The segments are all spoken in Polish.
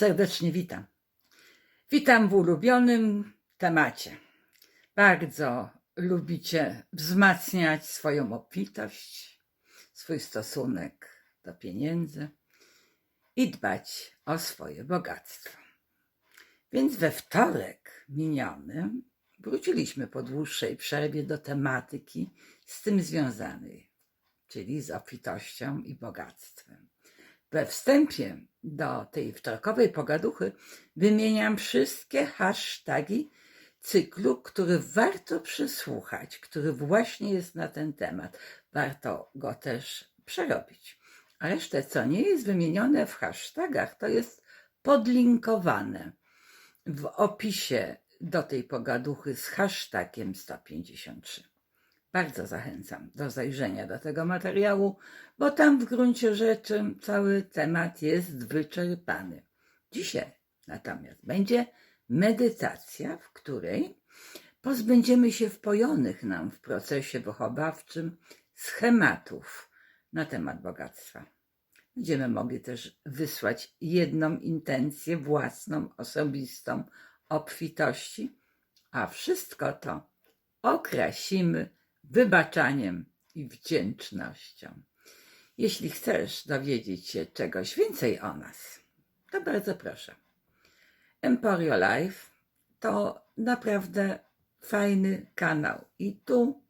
serdecznie witam. Witam w ulubionym temacie. Bardzo lubicie wzmacniać swoją obfitość, swój stosunek do pieniędzy i dbać o swoje bogactwo. Więc we wtorek miniony wróciliśmy po dłuższej przerwie do tematyki z tym związanej, czyli z obfitością i bogactwem. We wstępie do tej wtorkowej pogaduchy wymieniam wszystkie hasztagi cyklu, który warto przysłuchać, który właśnie jest na ten temat. Warto go też przerobić. A resztę, co nie jest wymienione w hashtagach, to jest podlinkowane w opisie do tej pogaduchy z hashtagiem 153. Bardzo zachęcam do zajrzenia do tego materiału, bo tam w gruncie rzeczy cały temat jest wyczerpany. Dzisiaj natomiast będzie medytacja, w której pozbędziemy się wpojonych nam w procesie wychowawczym schematów na temat bogactwa. Będziemy mogli też wysłać jedną intencję własną, osobistą obfitości, a wszystko to okrasimy wybaczaniem i wdzięcznością. Jeśli chcesz dowiedzieć się czegoś więcej o nas, to bardzo proszę. Emporio Life to naprawdę fajny kanał i tu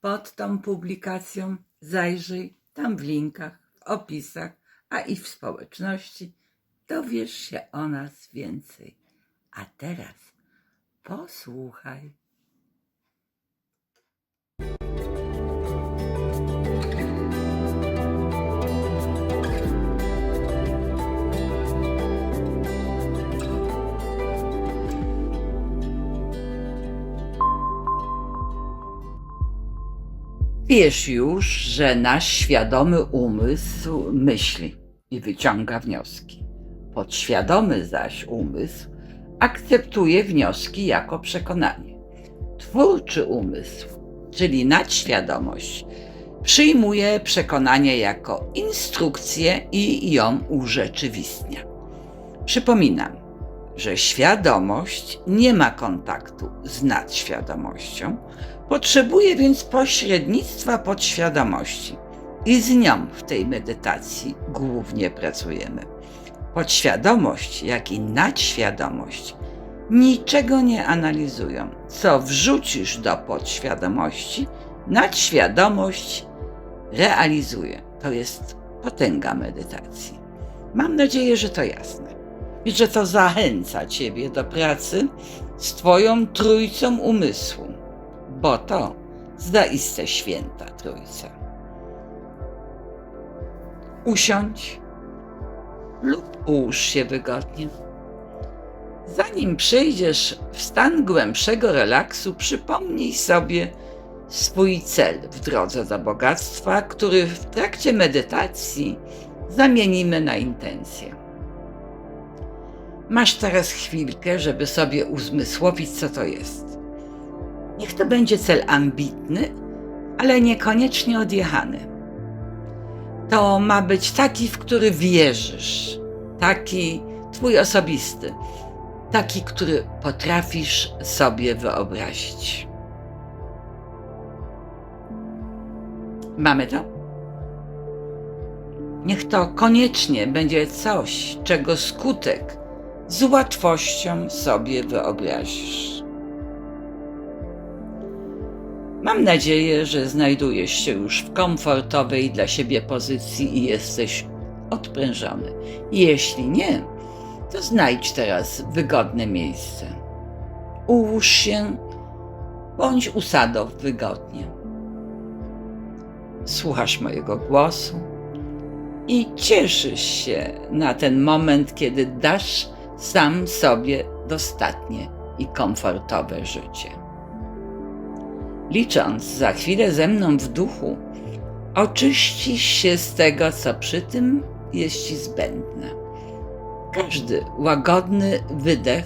pod tą publikacją zajrzyj, tam w linkach, w opisach, a i w społeczności dowiesz się o nas więcej. A teraz posłuchaj. Wiesz już, że nasz świadomy umysł myśli i wyciąga wnioski. Podświadomy zaś umysł akceptuje wnioski jako przekonanie. Twórczy umysł, czyli nadświadomość, przyjmuje przekonanie jako instrukcję i ją urzeczywistnia. Przypominam, że świadomość nie ma kontaktu z nadświadomością, potrzebuje więc pośrednictwa podświadomości i z nią w tej medytacji głównie pracujemy. Podświadomość, jak i nadświadomość niczego nie analizują. Co wrzucisz do podświadomości, nadświadomość realizuje. To jest potęga medytacji. Mam nadzieję, że to jasne i że to zachęca Ciebie do pracy z Twoją trójcą umysłu, bo to zaiste święta trójca. Usiądź lub ułóż się wygodnie. Zanim przejdziesz w stan głębszego relaksu, przypomnij sobie swój cel w drodze do bogactwa, który w trakcie medytacji zamienimy na intencję. Masz teraz chwilkę, żeby sobie uzmysłowić, co to jest. Niech to będzie cel ambitny, ale niekoniecznie odjechany. To ma być taki, w który wierzysz, taki twój osobisty, taki, który potrafisz sobie wyobrazić. Mamy to? Niech to koniecznie będzie coś, czego skutek z łatwością sobie wyobrazisz. Mam nadzieję, że znajdujesz się już w komfortowej dla siebie pozycji i jesteś odprężony. Jeśli nie, to znajdź teraz wygodne miejsce. Ułóż się bądź usadow wygodnie. Słuchasz mojego głosu i cieszysz się na ten moment, kiedy dasz sam sobie dostatnie i komfortowe życie. Licząc za chwilę ze mną w duchu, oczyścisz się z tego, co przy tym jest ci zbędne. Każdy łagodny wydech,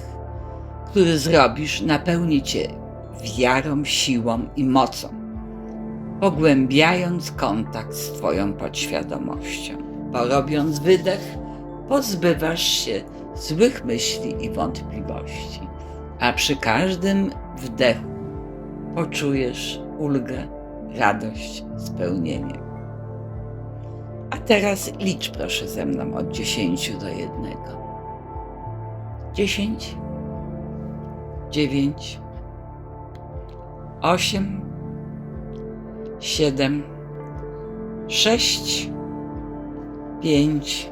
który zrobisz, napełni cię wiarą, siłą i mocą, pogłębiając kontakt z Twoją podświadomością. Bo robiąc wydech, pozbywasz się złych myśli i wątpliwości, a przy każdym wdechu poczujesz ulgę, radość, spełnienie. A teraz licz proszę ze mną od 10 do 1. 10, 9, 8, 7, 6, 5,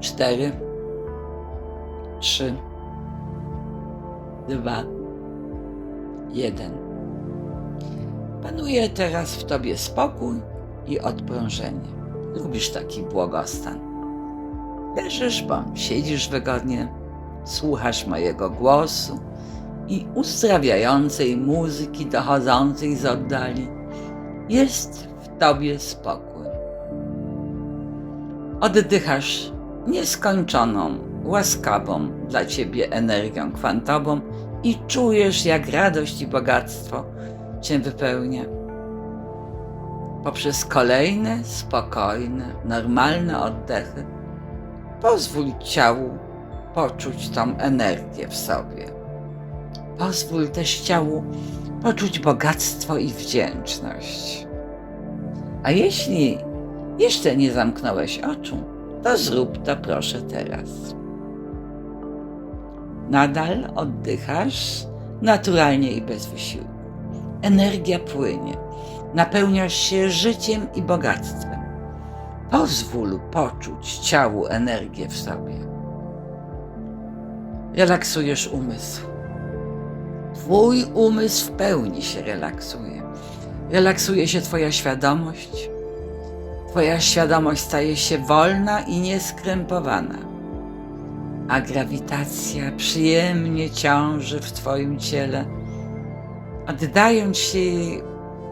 4, 3, 2, 1. Panuje teraz w tobie spokój i odprężenie. Lubisz taki błogostan. Leżysz bądź siedzisz wygodnie, słuchasz mojego głosu i uzdrawiającej muzyki dochodzącej z oddali. Jest w tobie spokój. Oddychasz nieskończoną, łaskawą dla ciebie energią kwantową i czujesz, jak radość i bogactwo cię wypełnia. Poprzez kolejne, spokojne, normalne oddechy pozwól ciału poczuć tą energię w sobie. Pozwól też ciału poczuć bogactwo i wdzięczność. A jeśli jeszcze nie zamknąłeś oczu, to zrób to proszę teraz. Nadal oddychasz naturalnie i bez wysiłku. Energia płynie, napełniasz się życiem i bogactwem. Pozwól poczuć ciału energię w sobie. Relaksujesz umysł. Twój umysł w pełni się relaksuje. Relaksuje się Twoja świadomość. Twoja świadomość staje się wolna i nieskrępowana, a grawitacja przyjemnie ciąży w Twoim ciele. Oddając się jej,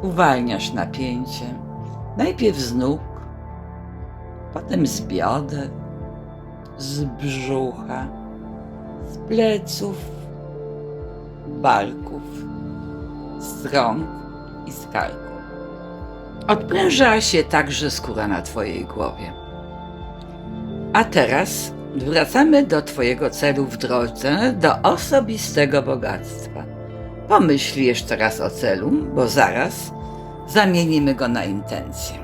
uwalniasz napięcie. Najpierw z nóg, potem z bioder, z brzucha, z pleców, barków, z rąk i z karku. Odpręża się także skóra na Twojej głowie. A teraz wracamy do Twojego celu w drodze do osobistego bogactwa. Pomyśl jeszcze raz o celu, bo zaraz zamienimy go na intencję.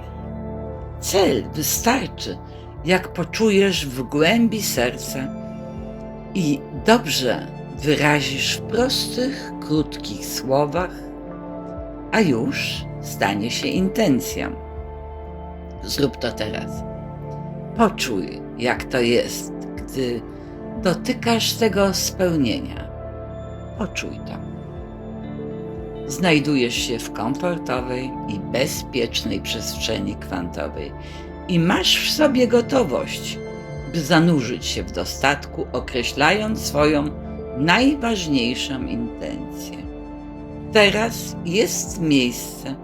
Cel wystarczy, jak poczujesz w głębi serca i dobrze wyrazisz w prostych, krótkich słowach, a już stanie się intencją. Zrób to teraz. Poczuj, jak to jest, gdy dotykasz tego spełnienia. Poczuj to. Znajdujesz się w komfortowej i bezpiecznej przestrzeni kwantowej i masz w sobie gotowość, by zanurzyć się w dostatku, określając swoją najważniejszą intencję. Teraz jest miejsce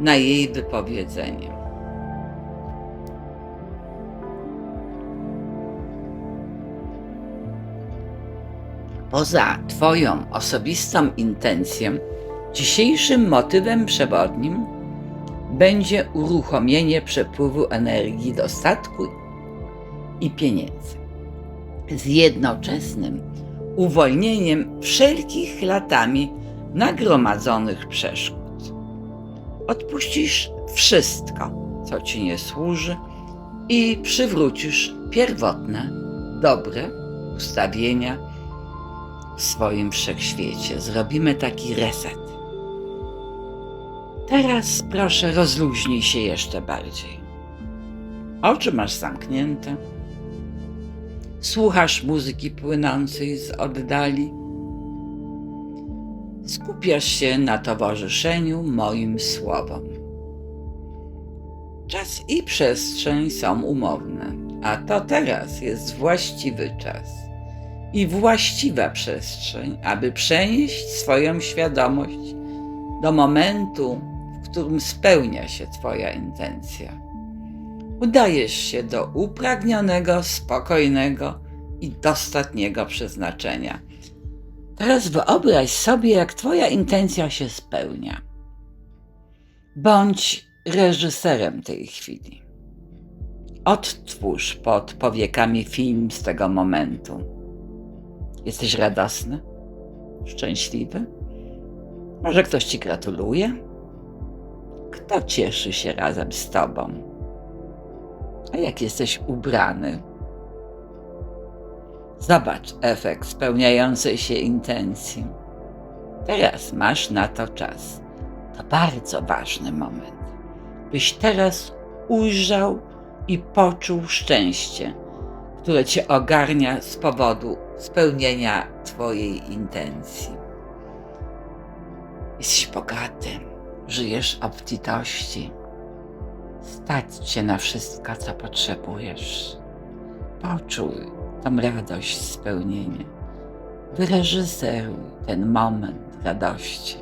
na jej wypowiedzenie. Poza Twoją osobistą intencją, dzisiejszym motywem przewodnim będzie uruchomienie przepływu energii dostatku i pieniędzy z jednoczesnym uwolnieniem wszelkich latami nagromadzonych przeszkód. Odpuścisz wszystko, co ci nie służy i przywrócisz pierwotne, dobre ustawienia w swoim wszechświecie. Zrobimy taki reset. Teraz proszę rozluźnij się jeszcze bardziej. Oczy masz zamknięte. Słuchasz muzyki płynącej z oddali. Skupiasz się na towarzyszeniu moim słowom. Czas i przestrzeń są umowne, a to teraz jest właściwy czas i właściwa przestrzeń, aby przenieść swoją świadomość do momentu, w którym spełnia się Twoja intencja. Udajesz się do upragnionego, spokojnego i dostatniego przeznaczenia. Teraz wyobraź sobie, jak Twoja intencja się spełnia. Bądź reżyserem tej chwili. odtwórz pod powiekami film z tego momentu. Jesteś radosny? Szczęśliwy? Może ktoś ci gratuluje? Kto cieszy się razem z tobą? A jak jesteś ubrany? Zobacz efekt spełniającej się intencji. Teraz masz na to czas. To bardzo ważny moment, byś teraz ujrzał i poczuł szczęście, które cię ogarnia z powodu spełnienia Twojej intencji. Jesteś bogaty, żyjesz obfitości. Stać cię na wszystko, co potrzebujesz. Poczuj tą radość spełnienia. Wyreżyseruj ten moment radości.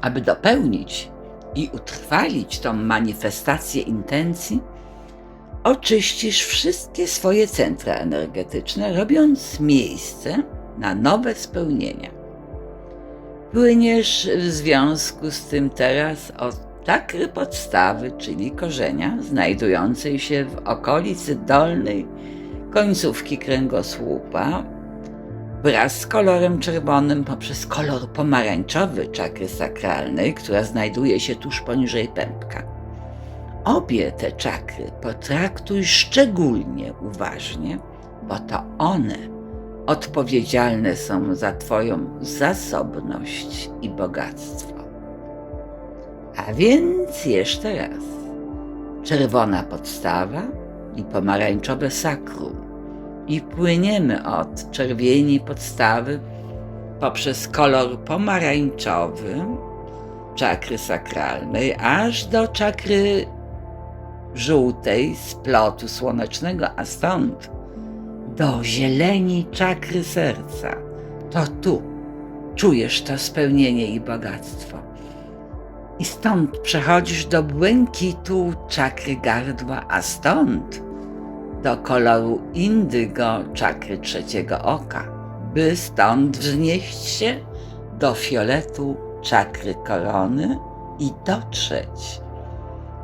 Aby dopełnić i utrwalić tą manifestację intencji, oczyścisz wszystkie swoje centra energetyczne, robiąc miejsce na nowe spełnienia. Płyniesz w związku z tym teraz od czakry podstawy, czyli korzenia, znajdującej się w okolicy dolnej końcówki kręgosłupa, wraz z kolorem czerwonym poprzez kolor pomarańczowy czakry sakralnej, która znajduje się tuż poniżej pępka. Obie te czakry potraktuj szczególnie uważnie, bo to one odpowiedzialne są za Twoją zasobność i bogactwo. A więc jeszcze raz. Czerwona podstawa i pomarańczowe sakrum. I płyniemy od czerwieni podstawy poprzez kolor pomarańczowy czakry sakralnej, aż do czakry żółtej splotu słonecznego, a stąd do zieleni czakry serca. To tu czujesz to spełnienie i bogactwo. I stąd przechodzisz do błękitu czakry gardła, a stąd do koloru indygo czakry trzeciego oka, by stąd wznieść się do fioletu czakry korony i dotrzeć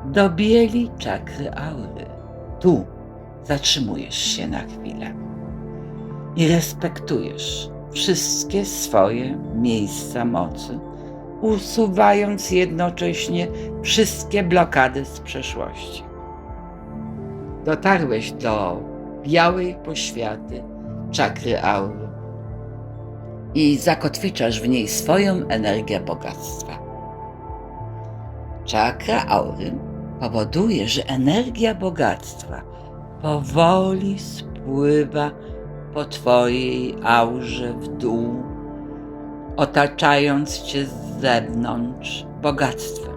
do bieli czakry aury. Tu zatrzymujesz się na chwilę i respektujesz wszystkie swoje miejsca mocy usuwając jednocześnie wszystkie blokady z przeszłości. Dotarłeś do białej poświaty czakry aury i zakotwiczasz w niej swoją energię bogactwa. Czakra aury powoduje, że energia bogactwa powoli spływa po Twojej aurze w dół otaczając cię z zewnątrz bogactwem.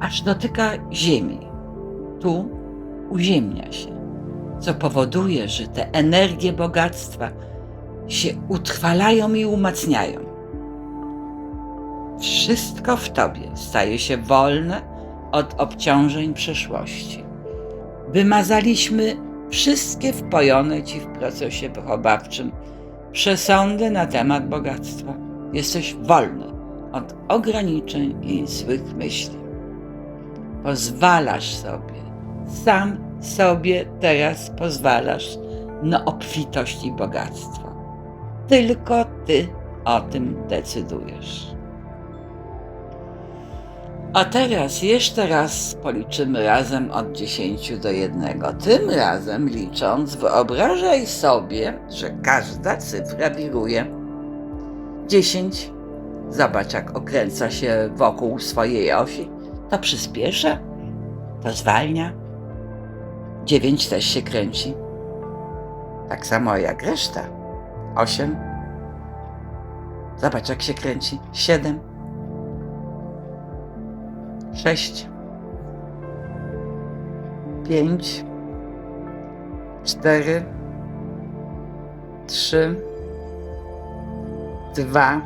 Aż dotyka ziemi. Tu uziemnia się, co powoduje, że te energie bogactwa się utrwalają i umacniają. Wszystko w tobie staje się wolne od obciążeń przeszłości. Wymazaliśmy wszystkie wpojone ci w procesie wychowawczym przesądy na temat bogactwa. Jesteś wolny od ograniczeń i złych myśli. Pozwalasz sobie, sam sobie teraz pozwalasz na obfitość i bogactwo. Tylko ty o tym decydujesz. A teraz jeszcze raz policzymy razem od 10 do 1. Tym razem licząc, wyobrażaj sobie, że każda cyfra wiruje. 10. Zobacz, jak okręca się wokół swojej osi. To przyspiesza, to zwalnia. 9 też się kręci. Tak samo jak reszta. 8. Zobacz, jak się kręci. 7 sześć, pięć, cztery, trzy, dwa,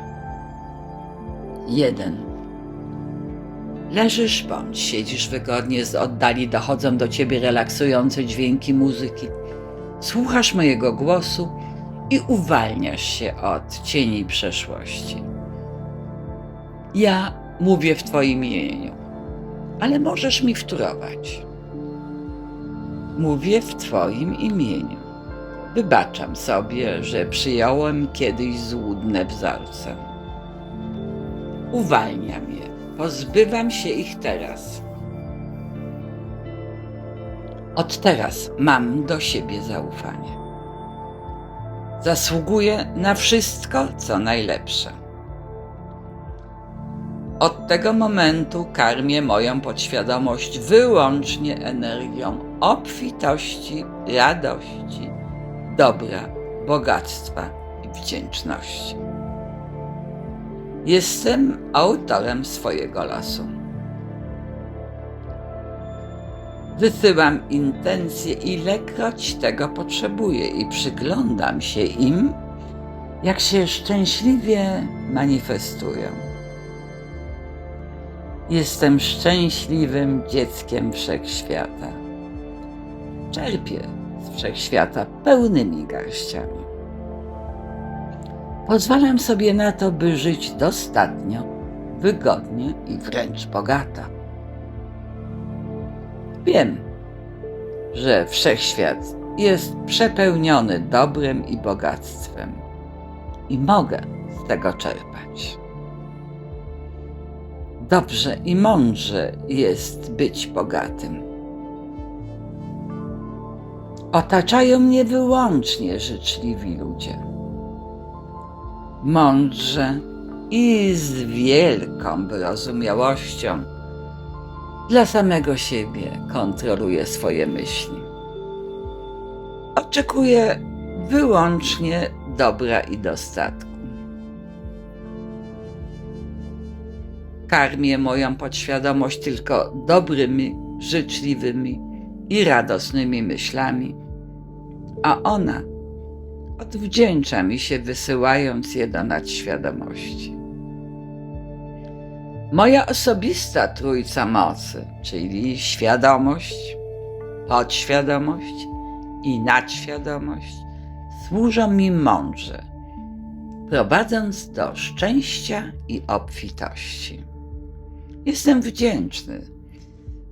jeden. Leżysz bądź siedzisz wygodnie, z oddali dochodzą do ciebie relaksujące dźwięki muzyki. Słuchasz mojego głosu i uwalniasz się od cieni przeszłości. Ja mówię w Twoim imieniu, ale możesz mi wtórować. Mówię w Twoim imieniu. Wybaczam sobie, że przyjąłem kiedyś złudne wzorce. Uwalniam je, pozbywam się ich teraz. Od teraz mam do siebie zaufanie. Zasługuję na wszystko, co najlepsze. Od tego momentu karmię moją podświadomość wyłącznie energią obfitości, radości, dobra, bogactwa i wdzięczności. Jestem autorem swojego losu. Wysyłam intencje, ilekroć tego potrzebuję, i przyglądam się im, jak się szczęśliwie manifestują. Jestem szczęśliwym dzieckiem wszechświata. Czerpię z wszechświata pełnymi garściami. Pozwalam sobie na to, by żyć dostatnio, wygodnie i wręcz bogato. Wiem, że wszechświat jest przepełniony dobrem i bogactwem i mogę z tego czerpać. Dobrze i mądrze jest być bogatym. Otaczają mnie wyłącznie życzliwi ludzie. Mądrze i z wielką wyrozumiałością dla samego siebie kontroluję swoje myśli. Oczekuję wyłącznie dobra i dostatku. Karmię moją podświadomość tylko dobrymi, życzliwymi i radosnymi myślami, a ona odwdzięcza mi się, wysyłając je do nadświadomości. Moja osobista trójca mocy, czyli świadomość, podświadomość i nadświadomość, służą mi mądrze, prowadząc do szczęścia i obfitości. Jestem wdzięczny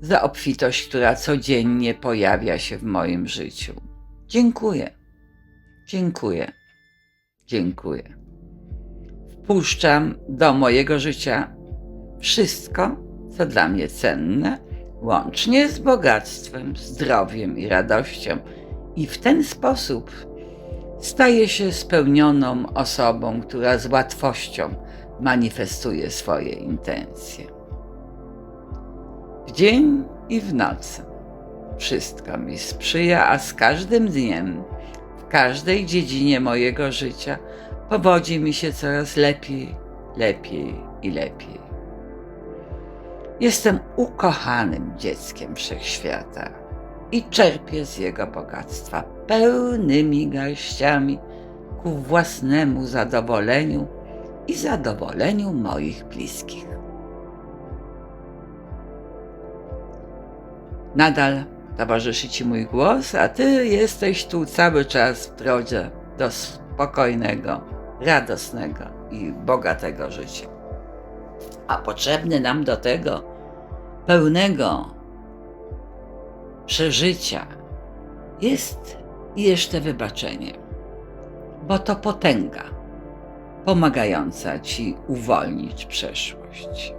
za obfitość, która codziennie pojawia się w moim życiu. Dziękuję, dziękuję, dziękuję. Wpuszczam do mojego życia wszystko, co dla mnie cenne, łącznie z bogactwem, zdrowiem i radością, i w ten sposób staję się spełnioną osobą, która z łatwością manifestuje swoje intencje. W dzień i w nocy wszystko mi sprzyja, a z każdym dniem, każdej dziedzinie mojego życia powodzi mi się coraz lepiej, lepiej i lepiej. Jestem ukochanym dzieckiem wszechświata i czerpię z jego bogactwa pełnymi garściami ku własnemu zadowoleniu i zadowoleniu moich bliskich. Nadal towarzyszy Ci mój głos, a Ty jesteś tu cały czas w drodze do spokojnego, radosnego i bogatego życia. A potrzebny nam do tego pełnego przeżycia jest jeszcze wybaczenie, bo to potęga pomagająca Ci uwolnić przeszłość.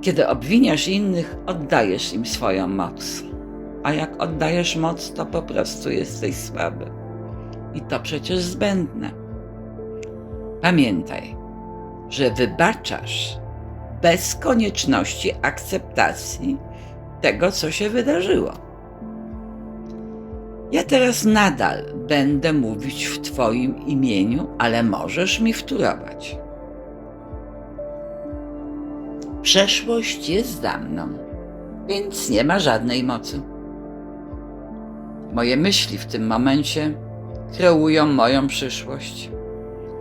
Kiedy obwiniasz innych, oddajesz im swoją moc. A jak oddajesz moc, to po prostu jesteś słaby. I to przecież zbędne. Pamiętaj, że wybaczasz bez konieczności akceptacji tego, co się wydarzyło. Ja teraz nadal będę mówić w Twoim imieniu, ale możesz mi wtórować. Przeszłość jest za mną, więc nie ma żadnej mocy. Moje myśli w tym momencie kreują moją przyszłość,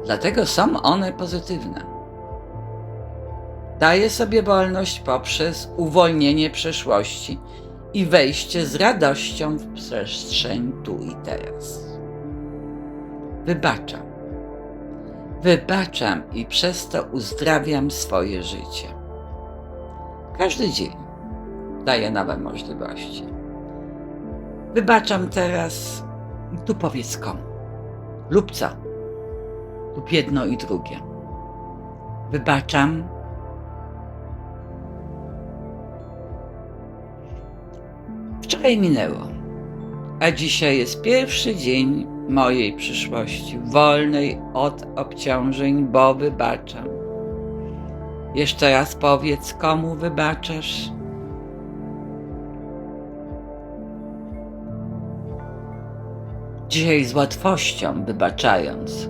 dlatego są one pozytywne. Daję sobie wolność poprzez uwolnienie przeszłości i wejście z radością w przestrzeń tu i teraz. Wybaczam. Wybaczam i przez to uzdrawiam swoje życie. Każdy dzień daje nowe możliwości. Wybaczam teraz, tu powiedz komu, lub co, lub jedno i drugie. Wybaczam. Wczoraj minęło, a dzisiaj jest pierwszy dzień mojej przyszłości, wolnej od obciążeń, bo wybaczam. Jeszcze raz powiedz, komu wybaczasz. Dzisiaj z łatwością wybaczając,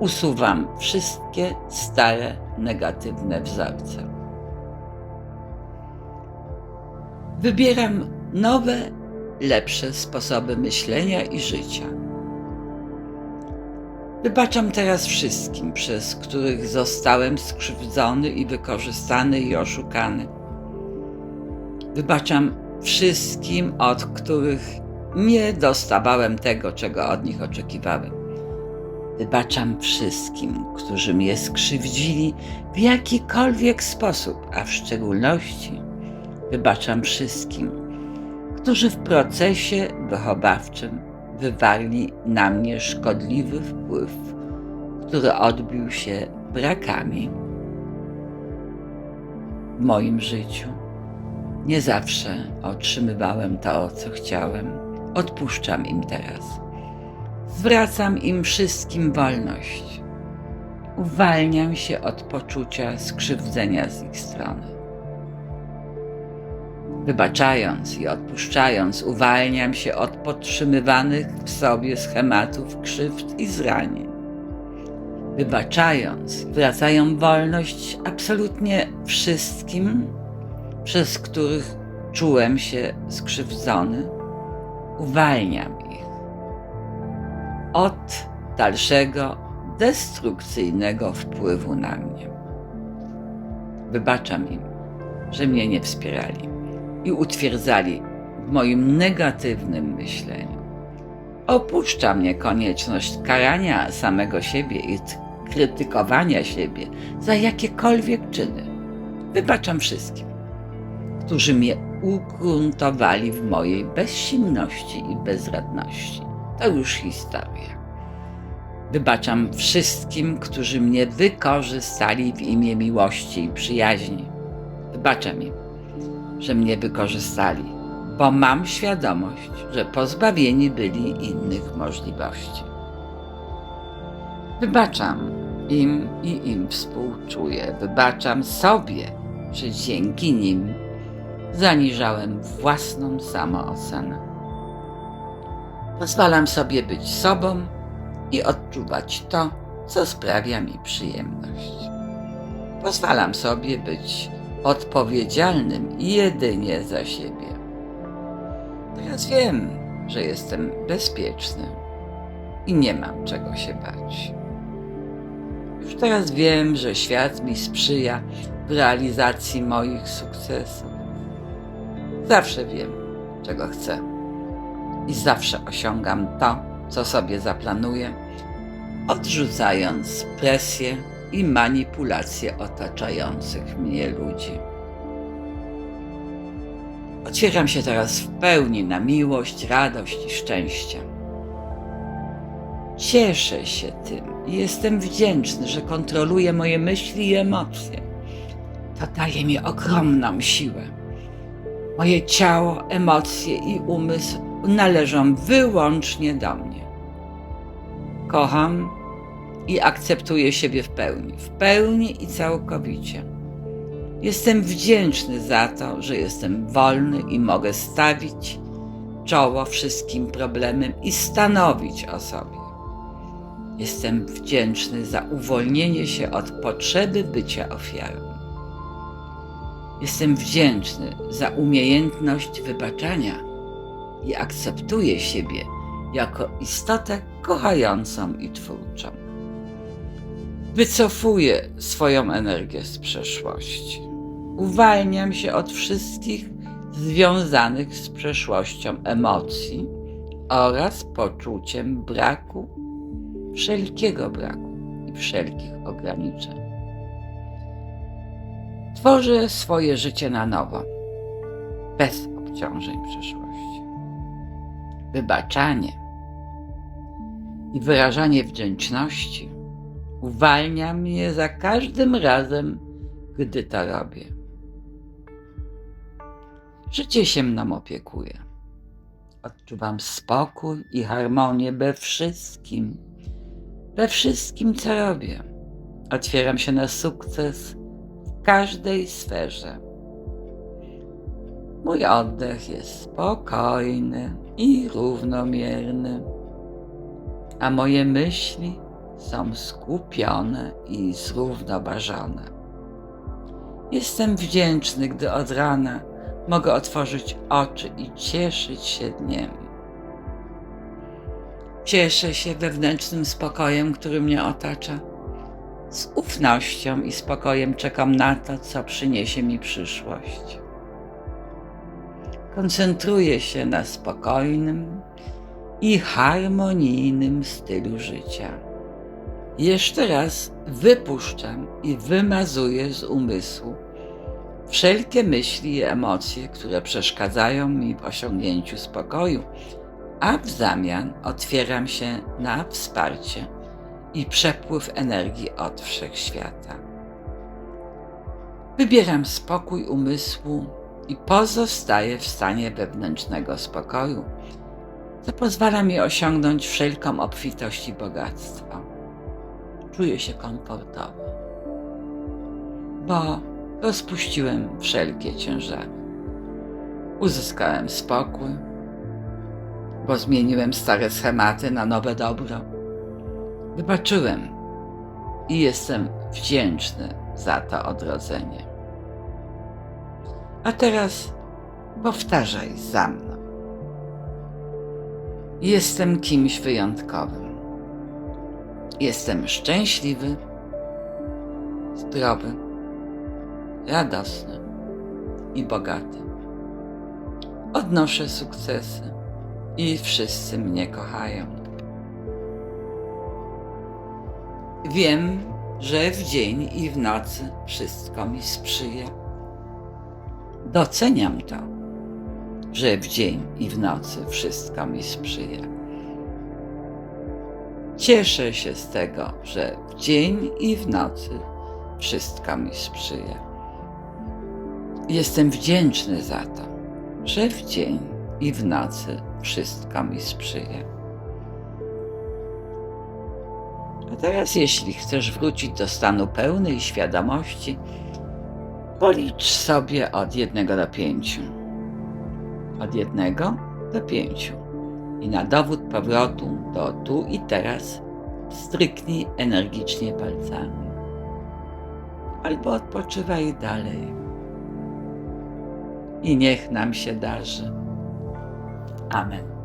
usuwam wszystkie stare negatywne wzorce. Wybieram nowe, lepsze sposoby myślenia i życia. Wybaczam teraz wszystkim, przez których zostałem skrzywdzony i wykorzystany i oszukany. Wybaczam wszystkim, od których nie dostawałem tego, czego od nich oczekiwałem. Wybaczam wszystkim, którzy mnie skrzywdzili w jakikolwiek sposób, a w szczególności wybaczam wszystkim, którzy w procesie wychowawczym wywarli na mnie szkodliwy wpływ, który odbił się brakami w moim życiu. Nie zawsze otrzymywałem to, co chciałem. Odpuszczam im teraz. Zwracam im wszystkim wolność. Uwalniam się od poczucia skrzywdzenia z ich strony. Wybaczając i odpuszczając, uwalniam się od podtrzymywanych w sobie schematów krzywd i zranień. Wybaczając, wracają wolność absolutnie wszystkim, przez których czułem się skrzywdzony. Uwalniam ich od dalszego destrukcyjnego wpływu na mnie. Wybaczam im, że mnie nie wspierali i utwierdzali w moim negatywnym myśleniu. Opuszcza mnie konieczność karania samego siebie i krytykowania siebie za jakiekolwiek czyny. Wybaczam wszystkim, którzy mnie ugruntowali w mojej bezsilności i bezradności. To już historia. Wybaczam wszystkim, którzy mnie wykorzystali w imię miłości i przyjaźni. Wybaczam im, że mnie wykorzystali, bo mam świadomość, że pozbawieni byli innych możliwości. Wybaczam im i im współczuję. Wybaczam sobie, że dzięki nim zaniżałem własną samoocenę. Pozwalam sobie być sobą i odczuwać to, co sprawia mi przyjemność. Pozwalam sobie być odpowiedzialnym jedynie za siebie. Teraz wiem, że jestem bezpieczny i nie mam czego się bać. Już teraz wiem, że świat mi sprzyja w realizacji moich sukcesów. Zawsze wiem, czego chcę i zawsze osiągam to, co sobie zaplanuję, odrzucając presję i manipulacje otaczających mnie ludzi. Otwieram się teraz w pełni na miłość, radość i szczęście. Cieszę się tym i jestem wdzięczny, że kontroluję moje myśli i emocje. To daje mi ogromną siłę. Moje ciało, emocje i umysł należą wyłącznie do mnie. Kocham i akceptuję siebie w pełni, w pełni i całkowicie. Jestem wdzięczny za to, że jestem wolny i mogę stawić czoło wszystkim problemom i stanowić o sobie. Jestem wdzięczny za uwolnienie się od potrzeby bycia ofiarą. Jestem wdzięczny za umiejętność wybaczania i akceptuję siebie jako istotę kochającą i twórczą. Wycofuję swoją energię z przeszłości. Uwalniam się od wszystkich związanych z przeszłością emocji oraz poczuciem braku, wszelkiego braku i wszelkich ograniczeń. Tworzę swoje życie na nowo, bez obciążeń przeszłości. Wybaczanie i wyrażanie wdzięczności uwalnia mnie za każdym razem, gdy to robię. Życie się mną opiekuje. Odczuwam spokój i harmonię we wszystkim, we wszystkim, co robię. Otwieram się na sukces każdej sferze. Mój oddech jest spokojny i równomierny, a moje myśli są skupione i zrównoważone. Jestem wdzięczny, gdy od rana mogę otworzyć oczy i cieszyć się dniem. Cieszę się wewnętrznym spokojem, który mnie otacza. Z ufnością i spokojem czekam na to, co przyniesie mi przyszłość. Koncentruję się na spokojnym i harmonijnym stylu życia. Jeszcze raz wypuszczam i wymazuję z umysłu wszelkie myśli i emocje, które przeszkadzają mi w osiągnięciu spokoju, a w zamian otwieram się na wsparcie i przepływ energii od wszechświata. Wybieram spokój umysłu i pozostaję w stanie wewnętrznego spokoju, co pozwala mi osiągnąć wszelką obfitość i bogactwo. Czuję się komfortowo, bo rozpuściłem wszelkie ciężary. Uzyskałem spokój, bo zmieniłem stare schematy na nowe dobro. Wybaczyłem i jestem wdzięczny za to odrodzenie. A teraz powtarzaj za mną. Jestem kimś wyjątkowym. Jestem szczęśliwy, zdrowy, radosny i bogaty. Odnoszę sukcesy i wszyscy mnie kochają. Wiem, że w dzień i w nocy wszystko mi sprzyja. Doceniam to, że w dzień i w nocy wszystko mi sprzyja. Cieszę się z tego, że w dzień i w nocy wszystko mi sprzyja. Jestem wdzięczny za to, że w dzień i w nocy wszystko mi sprzyja. A teraz, jeśli chcesz wrócić do stanu pełnej świadomości, policz sobie od jednego do pięciu. Od jednego do pięciu. I na dowód powrotu do tu i teraz stryknij energicznie palcami. Albo odpoczywaj dalej. I niech nam się darzy. Amen.